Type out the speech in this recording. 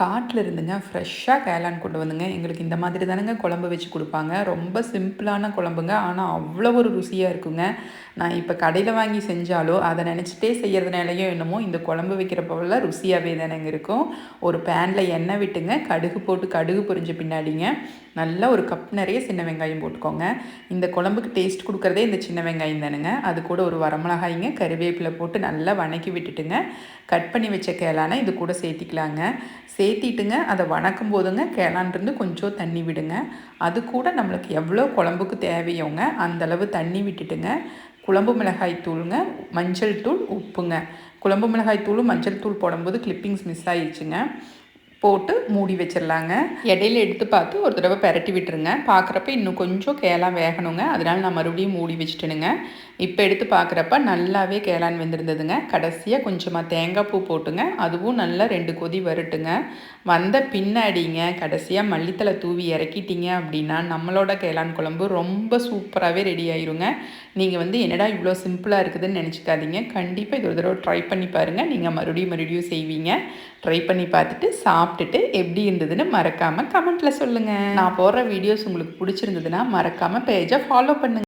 காட்டில் இருந்துங்க ஃப்ரெஷ்ஷாக கேலான் கொண்டு வந்துங்க. எங்களுக்கு இந்த மாதிரி தானேங்க குழம்பு வச்சு கொடுப்பாங்க. ரொம்ப சிம்பிளான குழம்புங்க. ஆனால் அவ்வளோ ஒரு ருசியாக இருக்குங்க. நான் இப்போ கடையில் வாங்கி செஞ்சாலோ அதை நினச்சிட்டே செய்கிறதுனாலையோ என்னமோ இந்த குழம்பு வைக்கிறப்பெல்லாம் ருசியாகவே தானேங்க இருக்கும். ஒரு பேனில் எண்ணெய் விட்டுங்க. கடுகு போட்டு கடுகு பொரிஞ்ச பின்னாடிங்க. நல்லா ஒரு கப் நிறைய சின்ன வெங்காயம் போட்டுக்கோங்க. இந்த குழம்புக்கு டேஸ்ட் கொடுக்குறதே இந்த சின்ன வெங்காயம் தானுங்க. அது கூட ஒரு வரமிளகாய்ங்க கருவேப்பிலை போட்டு நல்லா வணக்கி விட்டுட்டுங்க. கட் பண்ணி வச்ச கேளானை இது கூட சேர்த்திக்கலாங்க. சேர்த்திட்டுங்க அதை வணக்கும் போதுங்க கேளான்ருந்து கொஞ்சம் தண்ணி விடுங்க. அது கூட நம்மளுக்கு எவ்வளோ குழம்புக்கு தேவையோங்க அந்தளவு தண்ணி விட்டுட்டுங்க. குழம்பு மிளகாய் தூளுங்க மஞ்சள் தூள் உப்புங்க. குழம்பு மிளகாய் தூளும் மஞ்சள் தூள் போடும்போது கிளிப்பிங்ஸ் மிஸ் ஆயிடுச்சுங்க. போட்டு மூடி வச்சிடலாங்க. இடையில எடுத்து பார்த்து ஒரு தடவை பரட்டி விட்டுருங்க. பார்க்குறப்ப இன்னும் கொஞ்சம் கேளான் வேகணுங்க. அதனால் நான் மறுபடியும் மூடி வச்சுட்டுனுங்க. இப்போ எடுத்து பார்க்குறப்ப நல்லாவே கேளான் வெந்திருந்ததுங்க. கடைசியாக கொஞ்சமாக தேங்காய் பூ போட்டுங்க. அதுவும் நல்லா ரெண்டு கொதி வரட்டுங்க. வந்த பின்னாடிங்க கடைசியாக மல்லித்தலை தூவி இறக்கிட்டீங்க அப்படின்னா நம்மளோட கேளான் குழம்பு ரொம்ப சூப்பராகவே ரெடி ஆயிருங்க. நீங்கள் வந்து என்னடா இவ்வளோ சிம்பிளாக இருக்குதுன்னு நினச்சிக்காதீங்க. கண்டிப்பாக இது ஒரு தடவை ட்ரை பண்ணி பாருங்கள் நீங்கள் மறுபடியும் மறுபடியும் செய்வீங்க. ட்ரை பண்ணி பார்த்துட்டு சாப்பிட்டுட்டு எப்படி இருந்ததுன்னு மறக்காமல் கமெண்ட்டில் சொல்லுங்கள் நான் போடுற வீடியோஸ் உங்களுக்கு பிடிச்சிருந்ததுன்னா மறக்காமல் பேஜை ஃபாலோ பண்ணுங்கள்